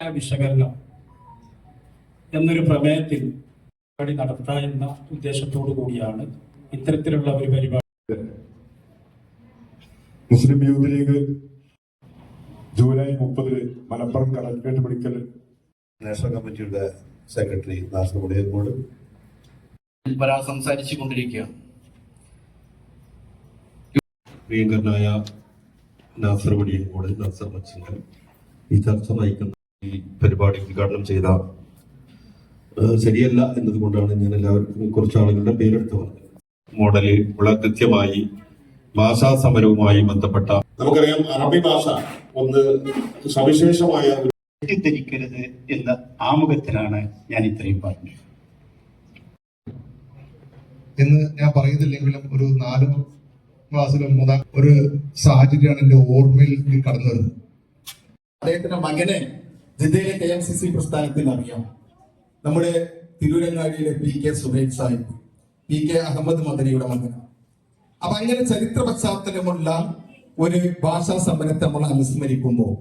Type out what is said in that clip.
വിശകലനം എന്നൊരു പ്രമേയത്തിൽ പരിപാടി നടത്തുക എന്ന ഉദ്ദേശത്തോടു കൂടിയാണ് ഇത്തരത്തിലുള്ള ഒരു പരിപാടി. മുസ്ലിം യൂത്ത് ലീഗ് ജൂലൈ മുപ്പതിന് മലപ്പുറം കളക്ടറേറ്റ് മെഡിക്കൽ നാഷണൽ കമ്മിറ്റിയുടെ സെക്രട്ടറി നാസർ മുടിയക്കോട് ഒരാൾ സംസാരിച്ചു കൊണ്ടിരിക്കുകയാണ്. പ്രിയങ്കരനായ നാസർ മുടിയക്കോട് നാസർ മച്ചിങ്ങൾ ഈ ചർച്ച നയിക്കുന്ന ഈ പരിപാടി ഉദ്ഘാടനം ചെയ്ത ശരിയല്ല എന്നതുകൊണ്ടാണ് ഞാൻ എല്ലാവർക്കും കുറച്ച് ആളുകളുടെ പേരെടുത്ത് പറഞ്ഞത്. മോഡൽ വളരെ കൃത്യമായി ഭാഷാ സമരവുമായി ബന്ധപ്പെട്ട നമുക്കറിയാം അറബി ഭാഷ ഒന്ന് സവിശേഷമായ ഒരു തെറ്റിദ്ധരിക്കരുത് എന്ന ആമുഖത്തിലാണ് ഞാൻ ഇത്രയും പറഞ്ഞത്. എന്ന് ഞാൻ പറയുന്നില്ലെങ്കിലും ഒരു നാലും ക്ലാസ്സിലും മൂന്നാം ഒരു സാഹചര്യമാണ് എന്റെ ഓർമ്മയിൽ കടന്നു വരുന്നത് അദ്ദേഹത്തിന്റെ മകനെ ജിദ്ദയിലെ കെ എം സി സി പ്രസ്ഥാനത്തിന് അറിയാം നമ്മുടെ തിരൂരങ്ങാടിയിലെ P K Suhail Sahib P K Ahammed മദനിയുടെ മകൻ അപ്പൊ അങ്ങനെ ചരിത്ര പശ്ചാത്തലമുള്ള ഒരു ഭാഷാ സമരത്തെ നമ്മൾ അനുസ്മരിക്കുമ്പോൾ